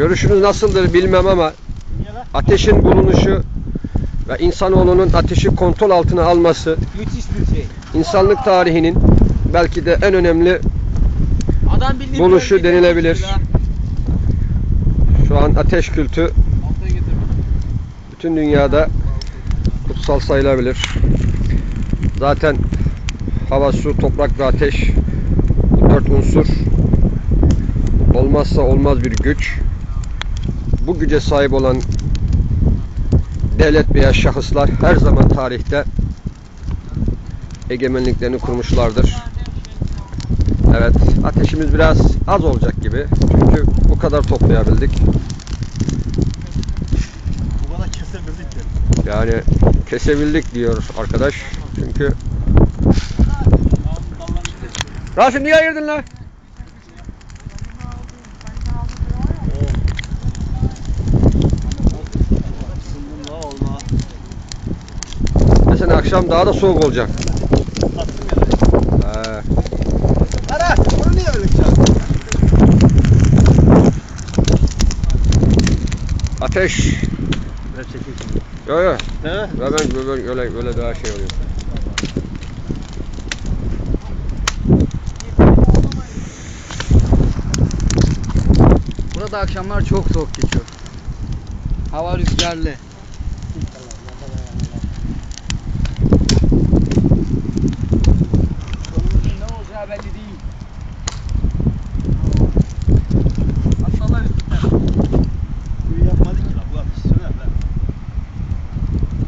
Görüşünüz nasıldır bilmem ama ateşin bulunuşu ve insanoğlunun ateşi kontrol altına alması Müthiş bir şey. insanlık tarihinin belki de en önemli Adam Buluşu denilebilir. şu an ateş kültü bütün dünyada kutsal sayılabilir. Zaten hava, su, toprak ve ateş bu dört unsur olmazsa olmaz bir güç. Bu güce sahip olan devlet veya şahıslar her zaman tarihte egemenliklerini kurmuşlardır. Evet, ateşimiz biraz az olacak gibi. Çünkü bu kadar toplayabildik. Bu kadar kesebildik de. Yani kesebildik diyor arkadaş. Çünkü Rasim niye ayırdın lan? Akşam daha da soğuk olacak. Ara! Niye öyle? Ateş. Ver çekeyim şimdi. Yo yo. He? Ben böyle, böyle, böyle daha şey oluyor. Burada akşamlar çok soğuk geçiyor. Hava rüzgarlı.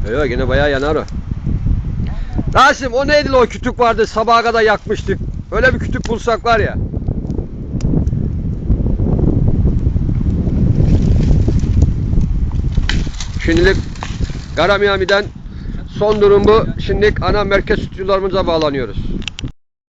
Lan. Yo yo yine bayağı yanar o. Rasim o neydi o kütük vardı sabaha kadar yakmıştık. Öyle bir kütük bulsak var ya. Şimdilik Garamiyami'den son durum bu. Şimdilik ana merkez stüdyolarımıza bağlanıyoruz.